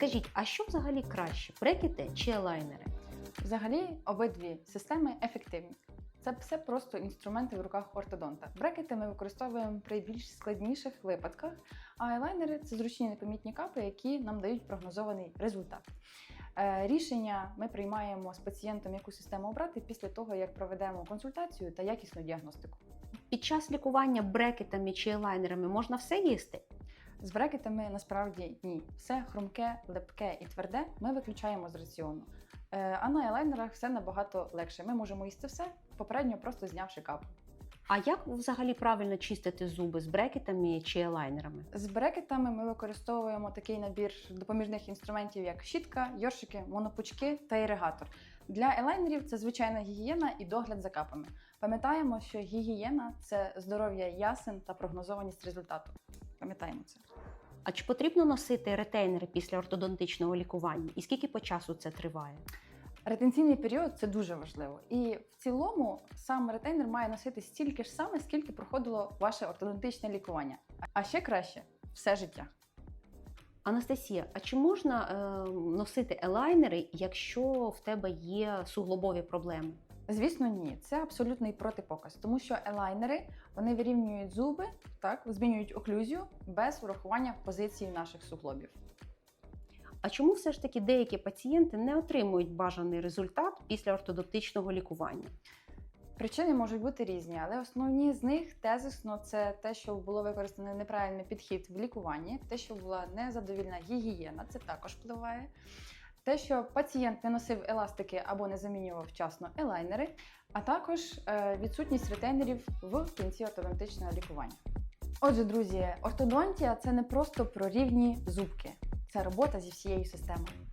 Скажіть, а що взагалі краще, брекети чи елайнери? Взагалі, обидві системи ефективні. Це все просто інструменти в руках ортодонта. Брекети ми використовуємо при більш складніших випадках, а елайнери це зручні непомітні капи, які нам дають прогнозований результат. Е, Рішення ми приймаємо з пацієнтом, яку систему обрати після того, як проведемо консультацію та якісну діагностику. Під час лікування брекетами чи елайнерами можна все їсти? З брекетами насправді ні. Все хрумке, липке і тверде ми виключаємо з раціону. Е, А на елайнерах все набагато легше. Ми можемо їсти все, попередньо просто знявши капу. А як взагалі правильно чистити зуби з брекетами чи елайнерами? З брекетами ми використовуємо такий набір допоміжних інструментів, як щітка, йоршики, монопучки та іригатор. Для елайнерів це звичайна гігієна і догляд за капами. Пам'ятаємо, що гігієна це здоров'я ясен та прогнозованість результату. Пам'ятаємо це. А чи потрібно носити ретейнери після ортодонтичного лікування? І скільки по часу це триває? Ретенційний період це дуже важливо. І в цілому сам ретейнер має носити стільки ж саме, скільки проходило ваше ортодонтичне лікування. А ще краще все життя. Анастасія, а чи можна е, носити елайнери, якщо в тебе є суглобові проблеми? Звісно, ні, це абсолютний протипоказ, тому що елайнери вони вирівнюють зуби, так змінюють оклюзію без врахування позиції наших суглобів. А чому все ж таки деякі пацієнти не отримують бажаний результат після ортодонтичного лікування? Причини можуть бути різні, але основні з них тезисно це те, що було використано неправильний підхід в лікуванні, те, що була незадовільна гігієна, це також впливає. Те, що пацієнт не носив еластики або не замінював вчасно елайнери, а також е, відсутність ретейнерів в кінці ортодонтичного лікування. Отже, друзі, ортодонтія це не просто про рівні зубки, це робота зі всією системою.